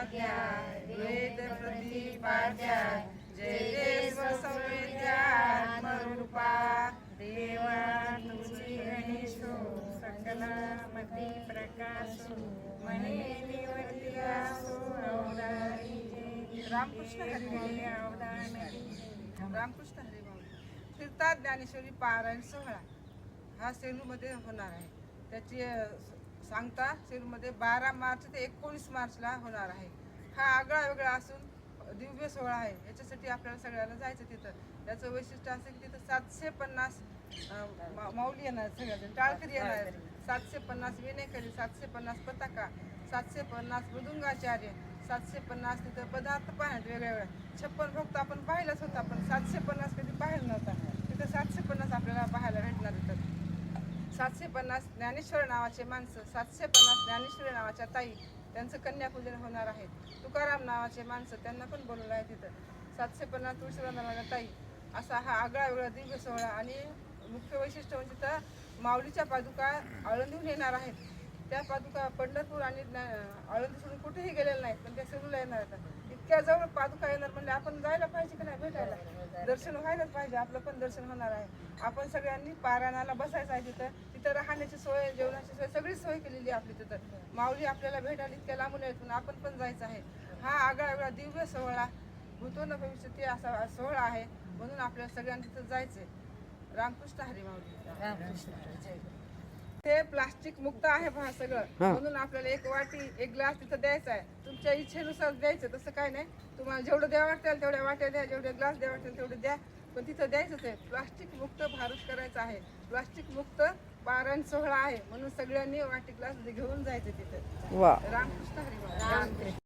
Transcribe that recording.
आज्ञा वेद प्रतिपाद्या जय जय स्वसंवेद्यात्मरूपा देवा तुझी गणेशो सकलामती प्रकाशो मने निवर्तियासो अवधारी रामकृष्ण हरी अवधानी रामकृष्ण हरी तीर्थात ज्ञानेश्वरी पारायण सोहळा हा सेलूमध्ये होणार आहे. त्याची सांगता सेलूमध्ये बारा मार्च ते एकोणीस मार्चला होणार आहे. हा आगळा वेगळा असून दिव्य सोहळा आहे. याच्यासाठी आपल्याला सगळ्याला जायचं तिथं. त्याचं वैशिष्ट्य असं की तिथं सातशे पन्नास माऊली येणार सगळ्याजण. टाळकरी येणार सातशे पन्नास विनेकरी सातशे पन्नास पताका सातशे पन्नास मृदुंगाचार्य सातशे पन्नास तिथं पदार्थ पाहण्यात वेगळ्या वेगळ्या. छप्पन भक्त आपण पाहिलंच होता पण सातशे पन्नास कधी पाहिलं नव्हता तिथं सातशे पन्नास आपल्याला पाहायला भेटणार तिथं सातशे पन्नास ज्ञानेश्वर नावाचे माणसं सातशे पन्नास ज्ञानेश्वरी नावाच्या ताई त्यांचं कन्यापूजन होणार आहे. तुकाराम नावाचे माणसं त्यांना पण बोलवलं आहे तिथं. सातशे पन्नास तुळशीराम नावाच्या ताई असा हा आगळा वेगळा दिव्य सोहळा आणि मुख्य वैशिष्ट्य म्हणजे तिथं माऊलीच्या पादुका आळंदीहून येणार आहेत. त्या पादुका पंढरपूर आणि ज्ञा- आळंदी सोडून कुठेही गेलेल्या नाहीत पण त्या सेलूला येणार आहेत. इतक्या जवळ पादुका येणार म्हणजे आपण जायला पाहिजे की नाही भेटायला? दर्शन व्हायलाच पाहिजे आपलं पण दर्शन होणार आहे. आपण सगळ्यांनी पारायणाला बसायचं आहे तिथं. तिथं राहण्याची सोय जेवणाची सोय सगळी सोय केलेली आहे आपली तिथं. माऊली आपल्याला भेटायला इतक्या लांबून येतून आपण पण जायचं आहे. हा आगळा वेगळा दिव्य सोहळा भूतो न भविष्य ते असा सोहळा आहे म्हणून आपल्याला सगळ्यांनी तिथं जायचंय. रामकृष्ण हरी माऊली. ते प्लास्टिक मुक्त आहे पहा सगळं. म्हणून आपल्याला एक वाटी एक ग्लास तिथं द्यायचा आहे. तुमच्या इच्छेनुसार द्यायचं तसं काय नाही. तुम्हाला जेवढं द्या वाटेल तेवढ्या वाट्या द्या जेवढे ग्लास द्या वाटेल तेवढे द्या. पण तिथं द्यायचंच आहे. प्लास्टिक मुक्त भारत करायचा आहे. प्लास्टिक मुक्त पारायण सोहळा आहे. म्हणून सगळ्यांनी वाटी ग्लास घेऊन जायचं तिथं. रामकृष्ण हरी माऊली.